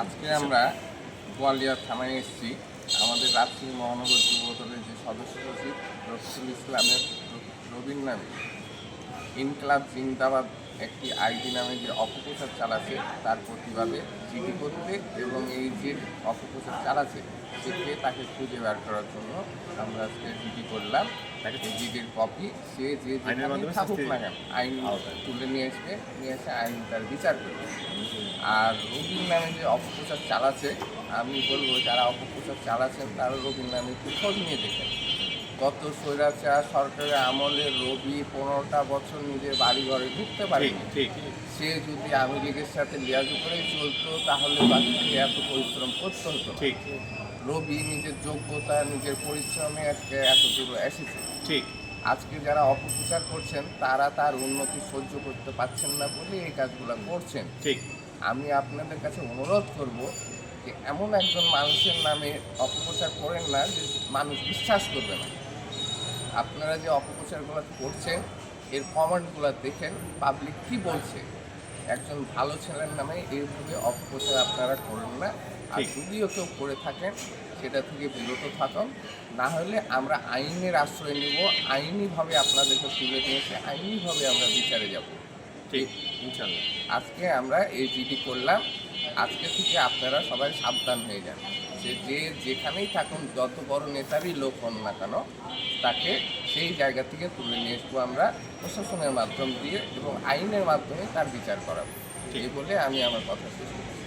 আজকে আমরা গোয়ালিয়া থানায় এসেছি। আমাদের রাজশাহী মহানগর যুবদলের যে সদস্য সচিব রফিকুল ইসলামের রবিন ইনকলাব জিন্দাবাদ একটি আইডি নামে যে অপপ্রচার চালাচ্ছে তার প্রতিবাদে জিডি করতে এবং এই যে অপপ্রচার চালাচ্ছে সেকে তাকে খুঁজে বের করার জন্য আমরা আজকে জিডি করলাম। তাকে জিডির কপি সে যে থাকুক না কেন আইন তুলে নিয়ে এসে নিয়ে এসে আইন তার বিচার করবে। আর রবিন নামে যে অপপ্রচার চালাচ্ছে আমি বলব যারা অপপ্রচার চালাচ্ছেন তারা রবিন নামে একটু খোঁজ নিয়ে দেখেন। গত স্বৈরাচার সরকারের আমলে রবি পনেরোটা বছর নিজের বাড়ি ঘরে ঢুকতে পারেনি। ঠিক। সে যদি আওয়ামী লীগের সাথে লিয়াজু করেই চলতো তাহলে বাকিকে এত পরিশ্রম করতে হতো ঠিক। রবি নিজের যোগ্যতা নিজের পরিশ্রমে আজকে এত দূর এসেছে। ঠিক। আজকে যারা অপপ্রচার করছেন তারা তার উন্নতি সহ্য করতে পারছেন না বলে এই কাজগুলো করছেন। ঠিক। আমি আপনাদের কাছে অনুরোধ করব যে এমন একজন মানুষের নামে অপপ্রচার করেন না যে মানুষ বিশ্বাস করবে না। আপনারা যে অপপ্রচারগুলো করছেন এর কমেন্টগুলো দেখেন পাবলিক কি বলছে? একজন ভালো ছেলের নামে এইভাবে অপপ্রচার আপনারা করেন না। আর। যদিও কেউ করে থাকেন সেটা থেকে বিরত থাকুন। না হলে আমরা আইনের আশ্রয় নিব আইনিভাবে আপনাদেরকে তুলে এসে আইনিভাবে আমরা বিচারে যাব। ঠিক ইনশাল্লাহ আজকে আমরা এই জিডি করলাম। আজকে থেকে আপনারা সবাই সাবধান হয়ে যান। যে যে যেখানেই থাকুন যত বড় নেতারই লোক হন না কেন তাকে সেই জায়গা থেকে তুলে নিয়ে আসব আমরা প্রশাসনের মাধ্যম দিয়ে এবং আইনের মাধ্যমে তার বিচার করাবো। এই বলে আমি আমার কথা শেষ করছি।